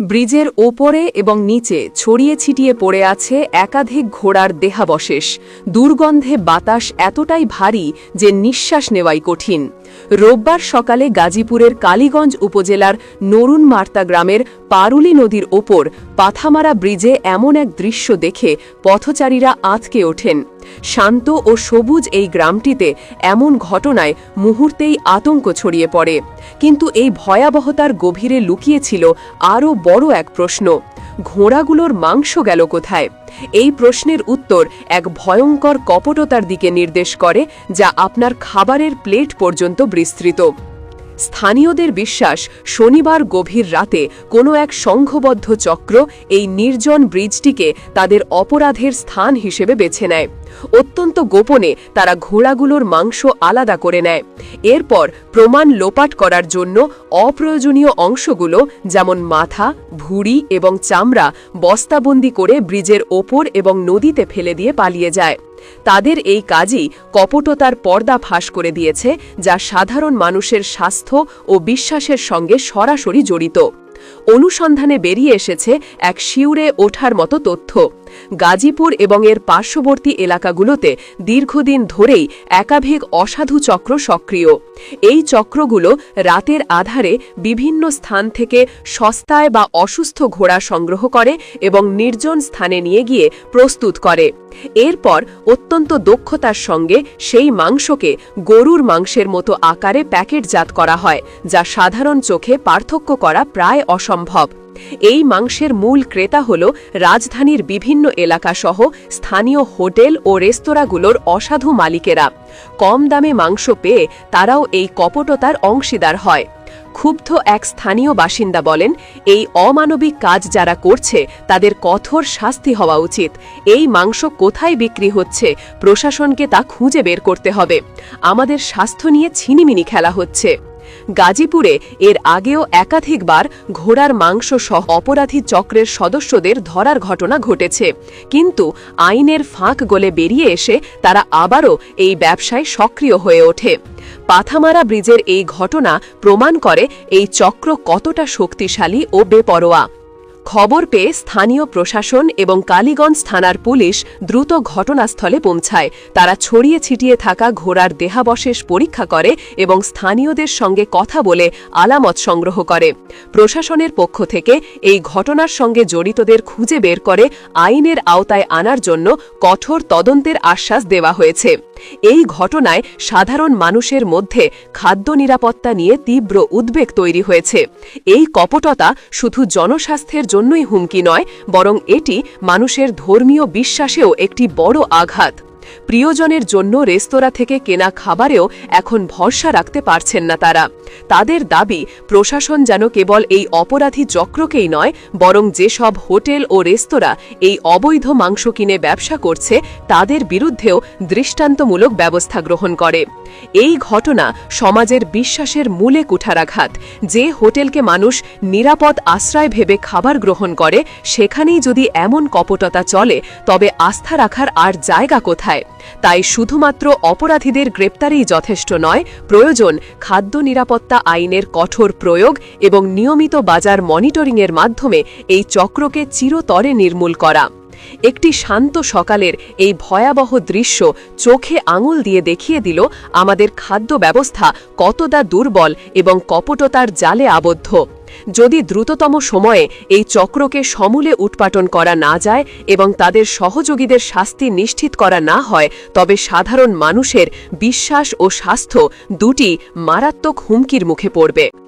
ব্রিজের ওপরে এবং নিচে ছড়িয়ে ছিটিয়ে পড়ে আছে একাধিক ঘোড়ার দেহাবশেষ। দুর্গন্ধে বাতাস এতটাই ভারী যে নিঃশ্বাস নেওয়াই কঠিন। রোববার সকালে গাজীপুরের কালীগঞ্জ উপজেলার নরুন মার্তা গ্রামের পারুলি নদীর ওপর পাথামারা ব্রিজে এমন এক দৃশ্য দেখে পথচারীরা আঁতকে ওঠেন। শান্ত ও সবুজ এই গ্রামটিতে এমন ঘটনায় মুহূর্তেই আতঙ্ক ছড়িয়ে পড়ে। কিন্তু এই ভয়াবহতার গভীরে লুকিয়েছিল আরও বড় এক প্রশ্ন, ঘোড়াগুলোর মাংস গেল কোথায়? এই প্রশ্নের উত্তর এক ভয়ঙ্কর কপটতার দিকে নির্দেশ করে, যা আপনার খাবারের প্লেট পর্যন্ত বিস্তৃত। স্থানীয়দের বিশ্বাস, শনিবার গভীর রাতে কোনো এক সংঘবদ্ধ চক্র এই নির্জন ব্রিজটিকে তাদের অপরাধের স্থান হিসেবে বেছে নেয়। অত্যন্ত গোপনে তারা ঘোড়াগুলোর মাংস আলাদা করে নেয়। এরপর প্রমাণ লোপাট করার জন্য অপ্রয়োজনীয় অংশগুলো, যেমন মাথা, ভুঁড়ি এবং চামড়া, বস্তাবন্দি করে ব্রিজের ওপর এবং নদীতে ফেলে দিয়ে পালিয়ে যায়। তাদের এই কাজই কপটতার পর্দা ফাঁস করে দিয়েছে, যা সাধারণ মানুষের স্বাস্থ্য ও বিশ্বাসের সঙ্গে সরাসরি জড়িত। অনুসন্ধানে বেরিয়ে এসেছে এক শিউরে ওঠার মতো তথ্য। গাজীপুর এবং এর পার্শ্ববর্তী এলাকাগুলোতে দীর্ঘদিন ধরেই একাধিক অসাধু চক্র সক্রিয়। এই চক্রগুলো রাতের আধারে বিভিন্ন স্থান থেকে সস্তায় বা অসুস্থ ঘোড়া সংগ্রহ করে এবং নির্জন স্থানে নিয়ে গিয়ে প্রস্তুত করে। এরপর অত্যন্ত দক্ষতার সঙ্গে সেই মাংসকে গরুর মাংসের মতো আকারে প্যাকেটজাত করা হয়, যা সাধারণ চোখে পার্থক্য করা প্রায় অসম্ভব। এই মাংসের মূল ক্রেতা হল রাজধানীর বিভিন্ন এলাকাসহ স্থানীয় হোটেল ও রেস্তোরাঁগুলোর অসাধু মালিকেরা। কম দামে মাংস পেয়ে তারাও এই কপটতার অংশীদার হয়। ক্ষুব্ধ এক স্থানীয় বাসিন্দা বলেন, এই অমানবিক কাজ যারা করছে, তাদের কঠোর শাস্তি হওয়া উচিত। এই মাংস কোথায় বিক্রি হচ্ছে? প্রশাসনকে তা খুঁজে বের করতে হবে। আমাদের স্বাস্থ্য নিয়ে ছিনিমিনি খেলা হচ্ছে। গাজীপুরে এর আগেও একাধিকবার ঘোড়ার মাংস সহ অপরাধী চক্রের সদস্যদের ধরার ঘটনা ঘটেছে। কিন্তু আইনের ফাঁক গলে বেরিয়ে এসে তারা আবারও এই ব্যবসায় সক্রিয় হয়ে ওঠে। পাথামারা ব্রিজের এই ঘটনা প্রমাণ করে এই চক্র কতটা শক্তিশালী ও বেপরোয়া। খবর পেয়ে স্থানীয় প্রশাসন এবং কালীগঞ্জ থানার পুলিশ দ্রুত ঘটনাস্থলে পৌঁছায়। তারা ছড়িয়ে ছিটিয়ে থাকা ঘোড়ার দেহাবশেষ পরীক্ষা করে এবং স্থানীয়দের সঙ্গে কথা বলে আলামত সংগ্রহ করে। প্রশাসনের পক্ষ থেকে এই ঘটনার সঙ্গে জড়িতদের খুঁজে বের করে আইনের আওতায় আনার জন্য কঠোর তদন্তের আশ্বাস দেওয়া হয়েছে। এই ঘটনায় সাধারণ মানুষের মধ্যে খাদ্য নিরাপত্তা নিয়ে তীব্র উদ্বেগ তৈরি হয়েছে। এই কপটতা শুধু জনস্বাস্থ্যের জন্যই হুমকি নয়, বরং এটি মানুষের ধর্মীয় বিশ্বাসেও একটি বড় আঘাত। প্রিয়জনের জন্য রেস্তোরাঁ থেকে কেনা খাবারেও এখন ভরসা রাখতে পারছেন না তারা। তাদের দাবি, প্রশাসন যেন কেবল এই অপরাধী চক্রকেই নয়, বরং যেসব হোটেল ও রেস্তোরাঁ এই অবৈধ মাংস কিনে ব্যবসা করছে, তাদের বিরুদ্ধেও দৃষ্টান্তমূলক ব্যবস্থা গ্রহণ করে। এই ঘটনা সমাজের বিশ্বাসের মূলে কুঠারাঘাত। যে হোটেলকে মানুষ নিরাপদ আশ্রয় ভেবে খাবার গ্রহণ করে, সেখানেই যদি এমন কপটতা চলে, তবে আস্থা রাখার আর জায়গা কোথায়? তাই শুধুমাত্র অপরাধীদের গ্রেপ্তারেই যথেষ্ট নয়, প্রয়োজন খাদ্য নিরাপত্তা আইনের কঠোর প্রয়োগ এবং নিয়মিত বাজার মনিটরিংয়ের মাধ্যমে এই চক্রকে চিরতরে নির্মূল করা। একটি শান্ত সকালের এই ভয়াবহ দৃশ্য চোখে আঙুল দিয়ে দেখিয়ে দিল আমাদের খাদ্য ব্যবস্থা কতটা দুর্বল এবং কপটতার জালে আবদ্ধ। যদি দ্রুততম সময়ে এই চক্রকে সমূলে উৎপাটন করা না যায় এবং তাদের সহযোগীদের শাস্তি নিশ্চিত করা না হয়, তবে সাধারণ মানুষের বিশ্বাস ও স্বাস্থ্য দুটি মারাত্মক হুমকির মুখে পড়বে।